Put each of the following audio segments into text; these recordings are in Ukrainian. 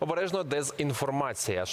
Обережно дезінформація.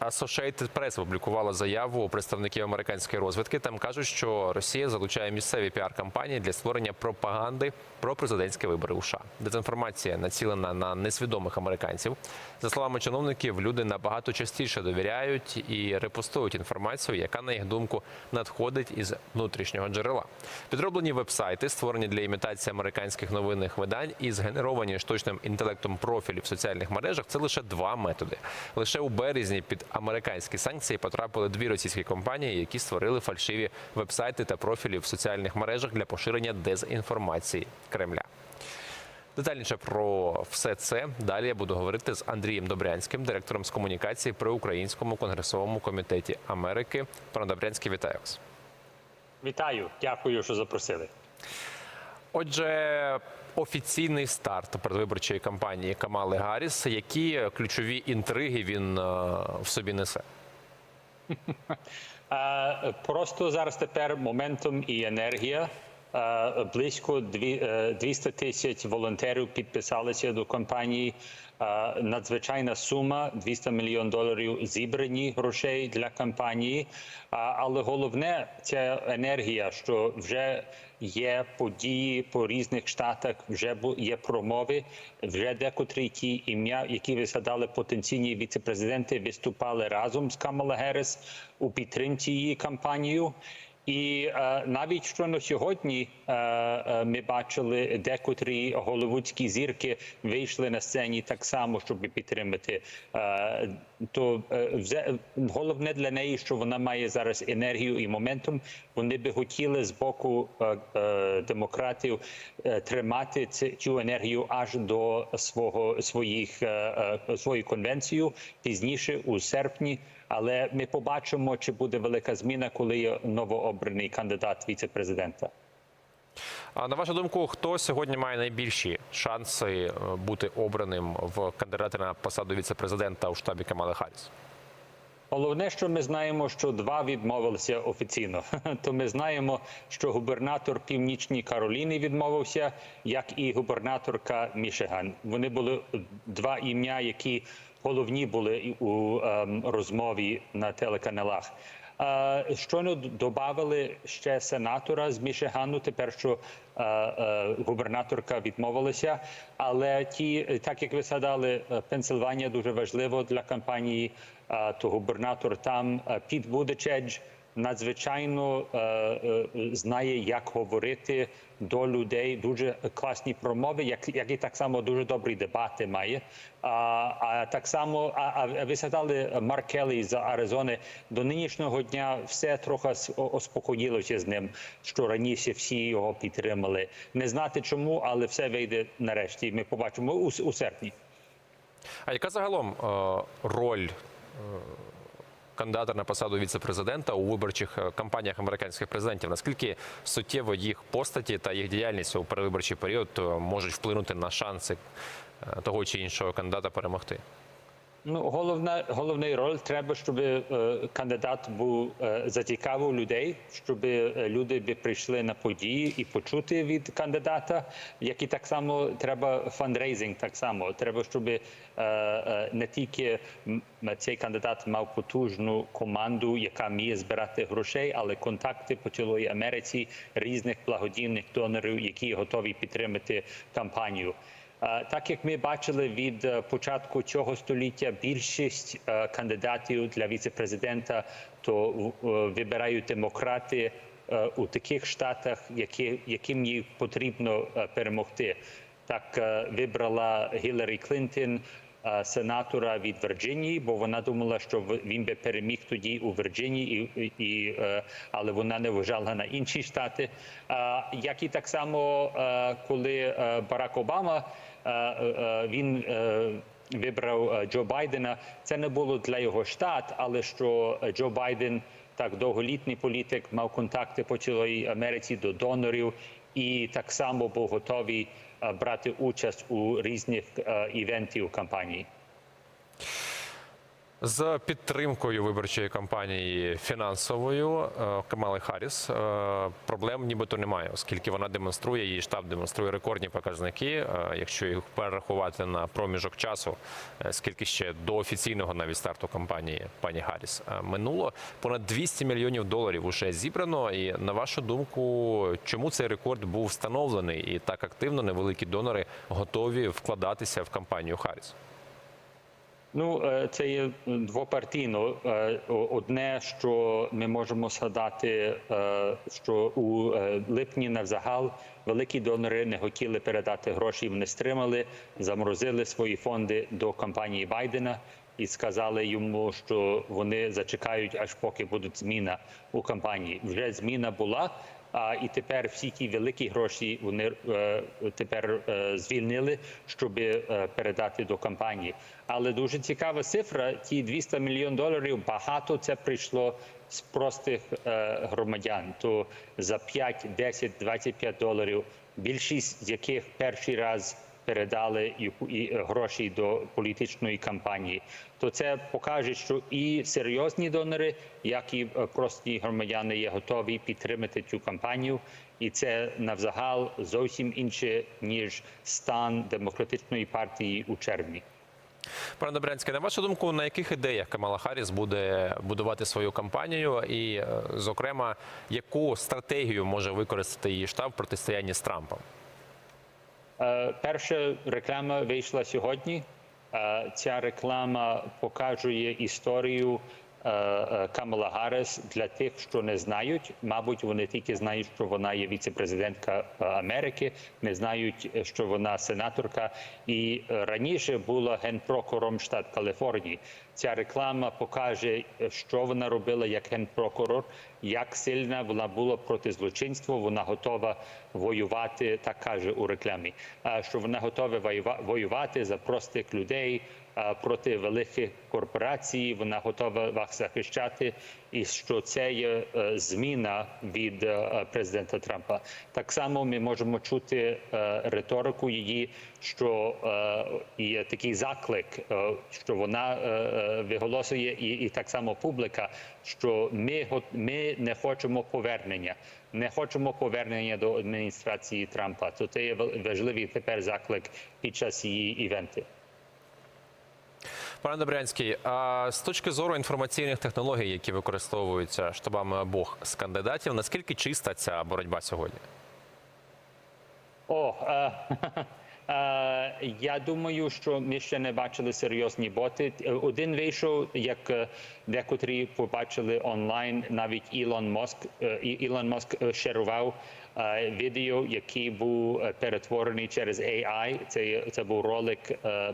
Associated Press опублікувала заяву представників американської розвідки. Там кажуть, що Росія залучає місцеві піар-кампанії для створення пропаганди про президентські вибори у США. Дезінформація націлена на несвідомих американців. За словами чиновників, люди набагато частіше довіряють і репостують інформацію, яка на їх думку надходить із внутрішнього джерела. Підроблені вебсайти, створені для імітації американських новинних видань і згенеровані штучним інтелектом профілі в соціальних мережах. Це лише два методи. Лише у березні під американські санкції потрапили дві російські компанії, які створили фальшиві вебсайти та профілі в соціальних мережах для поширення дезінформації Кремля. Детальніше про все це далі я буду говорити з Андрієм Добрянським, директором з комунікації при Українському конгресовому комітеті Америки. Пане Добрянський, вітаю вас. Вітаю, дякую, що запросили. Отже, офіційний старт передвиборчої кампанії Камали Гарріс. Які ключові інтриги він е, в собі несе? Просто зараз тепер моментум і енергія. Близько дві- е, 200 тисяч волонтерів підписалися до кампанії. Надзвичайна сума 200 мільйон доларів зібрані грошей для кампанії. Але головне це енергія, що вже є події по різних штатах, вже є промови. Вже декотрі ті ім'я, які ви згадали, потенційні віцепрезиденти виступали разом з Камала Герес у підтримці її кампанію. І е, навіть що на сьогодні е, е, ми бачили, декотрі голливудські зірки вийшли на сцені так само, щоб підтримати. Е, то е, головне для неї, що вона має зараз енергію і моментум. Вони би хотіли з боку е, е, демократів е, тримати ці- цю енергію аж до свого своїх е, е, свою конвенцію пізніше у серпні. Але ми побачимо, чи буде велика зміна, коли є новообраний кандидат віце-президента. А на вашу думку, хто сьогодні має найбільші шанси е, бути обраним в кандидати на посаду віцепрезидента у штабі Камали Гарріс? Головне, що ми знаємо, що два відмовилися офіційно. То ми знаємо, що губернатор Північної Кароліни відмовився, як і губернаторка Мішиган. Вони були два ім'я, які головні були у ем, розмові на телеканалах. Е, Щойно додали ще сенатора з Мішигану, тепер що е, е, губернаторка відмовилася. Але ті, так як ви згадали, Пенсильванія дуже важливо для кампанії, то губернатор там під Будечедж надзвичайно е, е, знає, як говорити до людей. Дуже класні промови, як, як і так само дуже добрі дебати має. А, а так само, а, а ви згадали Марк Келлі з Аризони. До нинішнього дня все трохи успокоїлося з ним, що раніше всі його підтримали. Не знати чому, але все вийде нарешті. Ми побачимо у, у серпні. А яка загалом е, роль кандидата на посаду віцепрезидента у виборчих е, кампаніях американських президентів? Наскільки суттєво їх постаті та їх діяльність у передвиборчий період е, можуть вплинути на шанси е, того чи іншого кандидата перемогти? Ну, головна головний роль треба, щоб е, кандидат був е, зацікавив людей, щоб е, люди би прийшли на події і почути від кандидата. Як і так само треба фандрейзинг, так само треба, щоб е, е, не тільки цей кандидат мав потужну команду, яка вміє збирати грошей, але контакти по цілої Америці різних благодійних донорів, які готові підтримати кампанію. Е, Так як ми бачили від е, початку цього століття, більшість е, кандидатів для віцепрезидента то вибирають демократи у таких штатах, яким їм потрібно перемогти. Так вибрала Гіларі Клінтон. Е, Сенатора від Вірджинії, бо вона думала, що він би переміг тоді у Вірджинії, і, і, е, але вона не вважала на інші штати. Е, Як і так само, коли Барак Обама він вибрав Джо Байдена, це не було для його штат, але що Джо Байден так довголітній політик мав контакти по цілій Америці до донорів і так само був готовий брати участь у різних е, івентів кампанії. З підтримкою виборчої кампанії фінансовою е, Камали Харріс е, проблем нібито немає, оскільки вона демонструє, її штаб демонструє рекордні показники. Е, Якщо їх перерахувати на проміжок часу, скільки ще до офіційного навіть старту кампанії пані Харріс минуло, понад 200 мільйонів доларів уже зібрано. І на вашу думку, чому цей рекорд був встановлений і так активно невеликі донори готові вкладатися в кампанію Харріс? Ну, е, це є двопартійно. Е, Одне, що ми можемо згадати, е, що у липні навзагал великі донори не хотіли передати гроші, вони стримали, заморозили свої фонди до кампанії Байдена і сказали йому, що вони зачекають, аж поки буде зміна у кампанії. Вже зміна була. А і тепер всі ті великі гроші вони е, тепер е, звільнили, щоб е, передати до кампанії. Але дуже цікава цифра: ті 200 мільйон доларів. Багато це прийшло з простих громадян. То за 5, 10, 25 доларів, більшість з яких перший раз передали і, гроші до політичної кампанії, то це покаже, що і серйозні донори, як і е, прості громадяни, є готові підтримати цю кампанію, і це навзагал зовсім інше ніж стан демократичної партії у червні. Пане Добрянське, на вашу думку, на яких ідеях Камала Харріс буде будувати свою кампанію, і, е, зокрема, яку стратегію може використати її штаб в протистоянні з Трампом? Е, Перша реклама вийшла сьогодні. Е, Ця реклама показує історію Камала Гарріс для тих, що не знають. Мабуть, вони тільки знають, що вона є віце-президентка е, Америки, не знають, е, що вона сенаторка. І е, раніше була генпрокурором штат Каліфорнії. Ця реклама покаже, е, що вона робила як генпрокурор, як сильна вона була проти злочинства. Вона готова воювати, так каже у рекламі. Що вона готова воюва- воювати за простих людей проти великих корпорацій. Вона готова вас захищати, і що це є е, зміна від е, президента Трампа. Так само ми можемо чути е, риторику її, що є такий заклик, що вона е, і, так само публіка, що ми ми не хочемо повернення. Не хочемо повернення до адміністрації Трампа. То це є важливий тепер заклик під час її івенти. Пане Добрянський, а з точки зору інформаційних технологій, які використовуються штабами обох з кандидатів, наскільки чиста ця боротьба сьогодні? О, е, е, я думаю, що ми ще не бачили серйозні боти. Один вийшов, як е, декотрі побачили онлайн, навіть Ілон Моск. е, Ілон Моск е, шерував відео, який був перетворений через AI. Це, це був ролик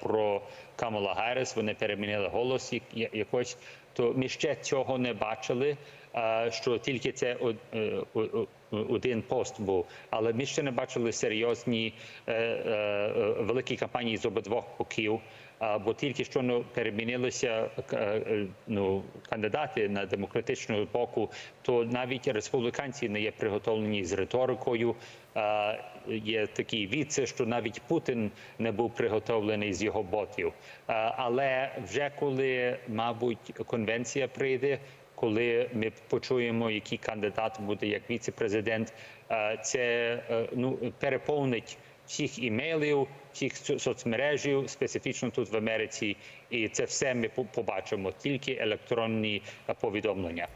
про Камала Гарріс. Вони перемінили голос як- якось. То ми ще цього не бачили. Що тільки це один пост був, але ми ще не бачили серйозні е, е, е, великі кампанії з обидвох боків. Бо тільки що ну, перемінилися е, ну, кандидати на демократичного боку, то навіть республіканці не є приготовлені з риторикою. Є такі віце, що навіть Путін не був приготовлений з його ботів. Але вже коли, мабуть, конвенція прийде, коли ми почуємо, який кандидат буде як віце-президент, е, це е, ну переповнить всіх імейлів, всіх соцмережів, специфічно тут в Америці, і це все ми побачимо тільки електронні повідомлення.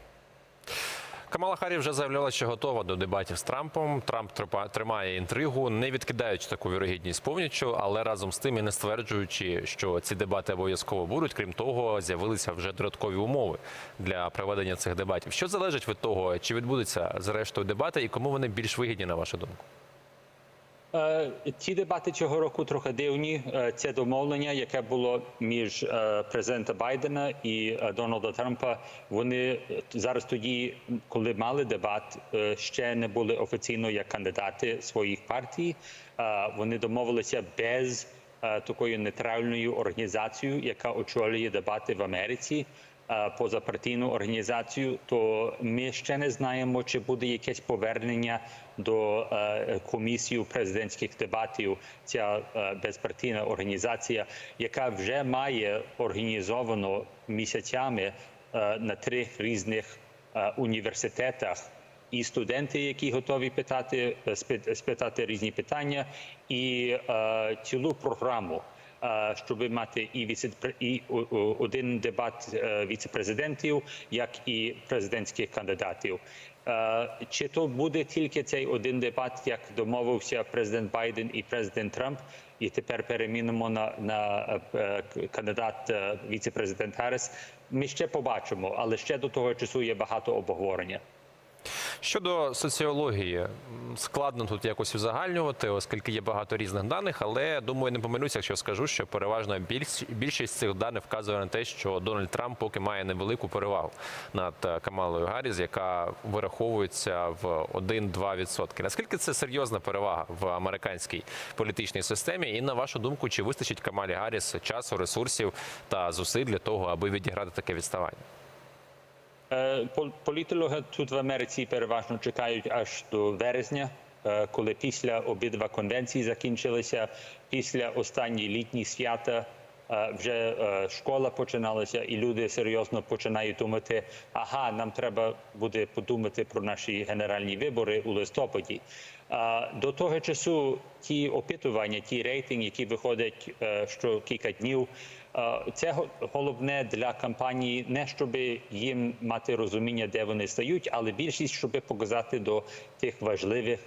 Камала Харі вже заявляла, що готова до дебатів з Трампом. Трамп тримає інтригу, не відкидаючи таку вірогідність повністю, але разом з тим і не стверджуючи, що ці дебати обов'язково будуть. Крім того, з'явилися вже додаткові умови для проведення цих дебатів. Що залежить від того, чи відбудуться зрештою дебати, і кому вони більш вигідні, на вашу думку? Е, Ці дебати цього року трохи дивні. Е, Це домовлення, яке було між е, президента Байдена і е, Дональда Трампа. Вони е, зараз тоді, коли мали дебат, е, ще не були офіційно як кандидати своїх партій. Е, Вони домовилися без е, такою нейтральною організацією, яка очолює дебати в Америці. Позапартійну організацію, то ми ще не знаємо, чи буде якесь повернення до е, комісії президентських дебатів. Ця е, безпартійна організація, яка вже має організовано місяцями е, на трьох різних університетах і студенти, які готові питати спитати різні питання, і цілу програму. Е, Щоб мати і віце і один дебат е, віцепрезидентів, як і президентських кандидатів. Е, Чи то буде тільки цей один дебат, як домовився президент Байден і президент Трамп, і тепер перемінимо на, на кандидат віцепрезидент Харріс? Ми ще побачимо, але ще до того часу є багато обговорення. Щодо соціології, складно тут якось узагальнювати, оскільки є багато різних даних, але думаю, не помилюся, якщо скажу, що переважно більш, більшість цих даних вказує на те, що Дональд Трамп поки має невелику перевагу над е, Камалою Гарріс, яка вираховується в 1-2%. Наскільки це серйозна перевага в американській політичній системі? І на вашу думку, чи вистачить Камалі Гарріс часу, ресурсів та зусиль для того, аби відіграти таке відставання? Пол- Політологи тут в Америці переважно чекають аж до вересня, е, коли після обидва конвенції закінчилися, після останні літні свята. Вже школа починалася, і люди серйозно починають думати: ага, нам треба буде подумати про наші генеральні вибори у листопаді. До того часу ті опитування, ті рейтинги, які виходять що кілька днів, це головне для кампанії, не щоб їм мати розуміння, де вони стають, але більшість, щоб показати до тих важливих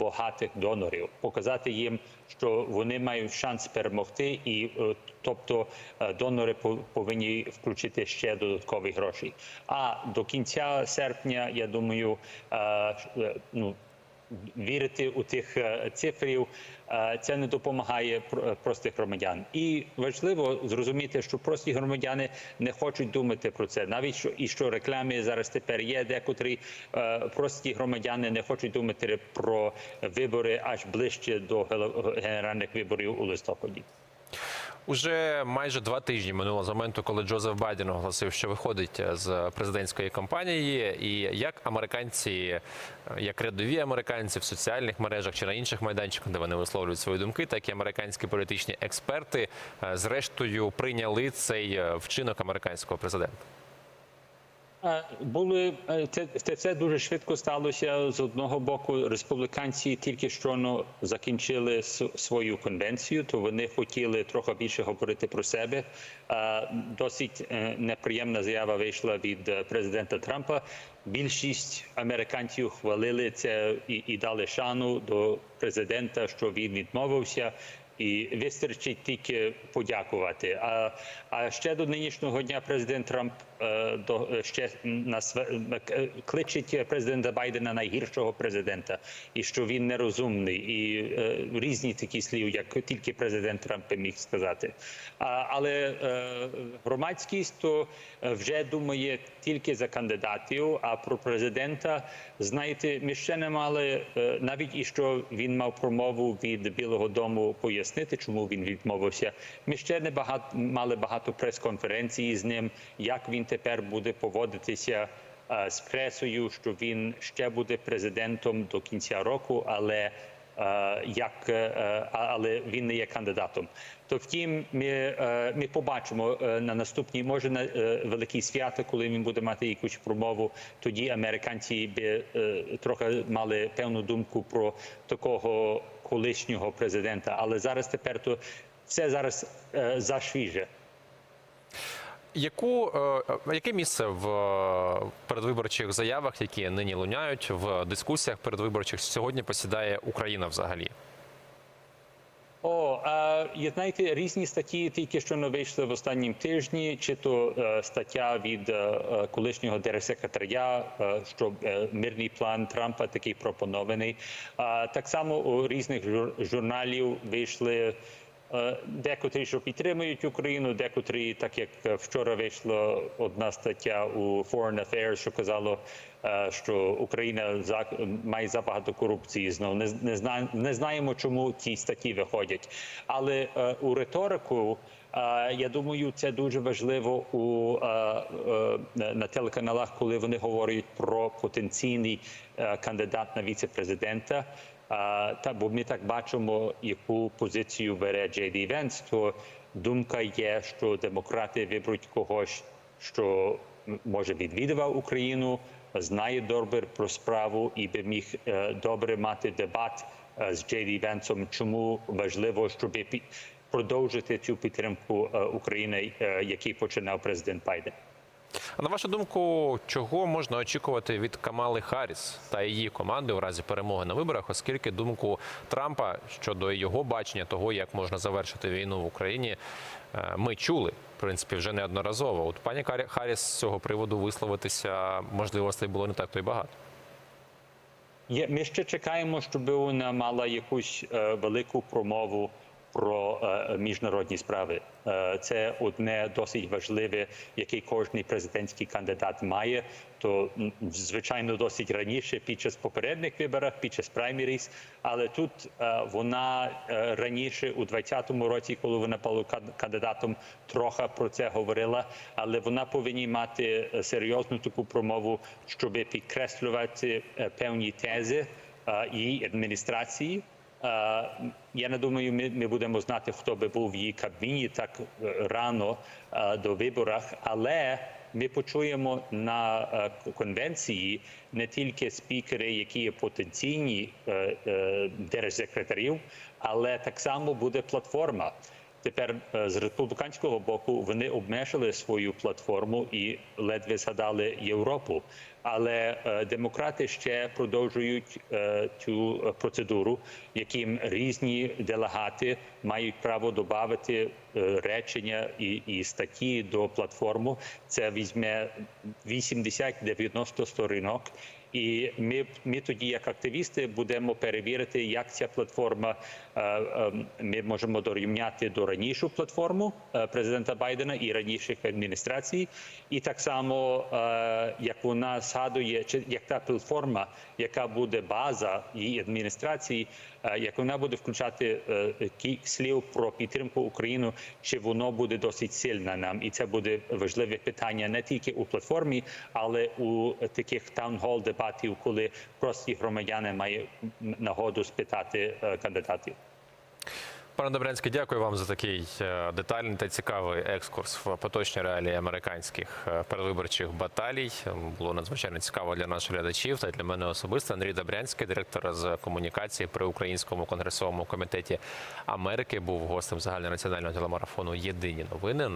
багатих донорів, показати їм, що вони мають шанс перемогти, і е, тобто е, донори по- повинні включити ще додаткові гроші. А до кінця серпня, я думаю, е, ну вірити у тих е, цифрів, е, це не допомагає е, простих громадян. І важливо зрозуміти, що прості громадяни не хочуть думати про це. Навіть що і що реклами зараз тепер є, декотрі прості громадяни не хочуть думати про вибори аж ближче до генеральних виборів у листопаді. Уже майже два тижні минуло з моменту, коли Джозеф Байден оголосив, що виходить з президентської кампанії, і як американці, як рядові американці в соціальних мережах чи на інших майданчиках, де вони висловлюють свої думки, так і американські політичні експерти, е, зрештою прийняли цей е, вчинок американського президента. Е, Були е, це, це, дуже швидко сталося. З одного боку, республіканці тільки щойно закінчили свою конвенцію, то вони хотіли трохи більше говорити про себе. Е, Досить неприємна заява вийшла від президента Трампа. Більшість американців хвалили це і, і дали шану до президента, що він відмовився. І вистачить тільки подякувати. А, а ще до нинішнього дня президент Трамп е, до е, ще нас е, кличить президента Байдена найгіршого президента, і що він нерозумний, і різні такі слів, як тільки президент Трамп міг сказати. А, але громадськість то вже думає тільки за кандидатів. А про президента знаєте, ми ще не мали навіть і що він мав промову від Білого Дому пояснити, чому він відмовився. Ми ще не багато мали багато прес-конференцій з ним, як він тепер буде поводитися е, з пресою, що він ще буде президентом до кінця року, але е, як е, але він не є кандидатом. То втім, ми, ми побачимо на наступній, може на великі свята, коли він буде мати якусь промову. Тоді американці би трохи мали певну думку про такого колишнього президента. Але зараз тепер то це зараз е, зашвіже. Яку е, яке місце в е, передвиборчих заявах, які нині луняють в дискусіях передвиборчих, сьогодні посідає Україна взагалі? Є, знаєте, різні статті тільки що не вийшли в останнім тижні, чи то е, стаття від е, е, колишнього держсекретаря, що мирний план Трампа такий пропонований. Так само у різних жур, журналів вийшли. Е, Декотрі, що підтримують Україну, декотрі, так як вчора вийшла одна стаття у Foreign Affairs, що казало, е, що Україна має забагато корупції. Знову не, не, зна, не знаємо, чому ці статті виходять. Але е, у риторику Я думаю, це дуже важливо у на телеканалах, коли вони говорять про потенційний кандидат на віце-президента. Та бо ми так бачимо, яку позицію бере Джей Ді Венс, то думка є, що демократи виберуть когось, що може відвідував Україну, знає добре про справу і би міг е, добре мати дебат е, з Джей Ді Венсом, чому важливо, щоб продовжити цю підтримку е, України, який починав президент Байден. А на вашу думку, чого можна очікувати від Камали Харріс та її команди у разі перемоги на виборах, оскільки думку Трампа щодо його бачення того, як можна завершити війну в Україні, е, ми чули в принципі вже неодноразово. От пані Харріс з цього приводу висловитися можливостей було не так то й багато. Ми ще чекаємо, щоб вона мала якусь е, велику промову про е, міжнародні справи. Е, це одне досить важливе, яке кожний президентський кандидат має. То звичайно досить раніше під час попередніх виборів, під час праймеріс, але тут е, вона е, раніше у 2020 році, коли вона була кан- кандидатом, трохи про це говорила, але вона повинна мати серйозну таку промову, щоб підкреслювати певні тези її адміністрації. Я не думаю, ми, ми будемо знати, хто би був в її кабіні так е, рано до виборів, але ми почуємо на е, конвенції не тільки спікери, які є потенційні е, держсекретарів, але так само буде платформа. Тепер з республіканського боку вони обмежили свою платформу і ледве згадали Європу. Але е, демократи ще продовжують е, цю процедуру, яким різні делегати мають право додати речення і, і статті до платформи. Це візьме 80-90 сторінок. І ми, ми тоді, як активісти, будемо перевірити, як ця платформа е, е, ми можемо дорівняти до ранішу платформу е, президента Байдена і раніших адміністрацій, і так само е, як вона згадує, чи як та платформа, яка буде база її адміністрації, е, як вона буде включати е, слів про підтримку України, чи воно буде досить сильна нам, і це буде важливе питання не тільки у платформі, але у таких таунхол дебатів, коли прості громадяни мають нагоду спитати е, кандидатів. Пане Добрянський, дякую вам за такий е, детальний та цікавий екскурс в поточні реалії американських перевиборчих передвиборчих баталій. Було надзвичайно цікаво для наших глядачів та для мене особисто. Андрій Добрянський, директор з комунікації при Українському конгресовому комітеті Америки, був гостем загальнонаціонального телемарафону Єдині новини.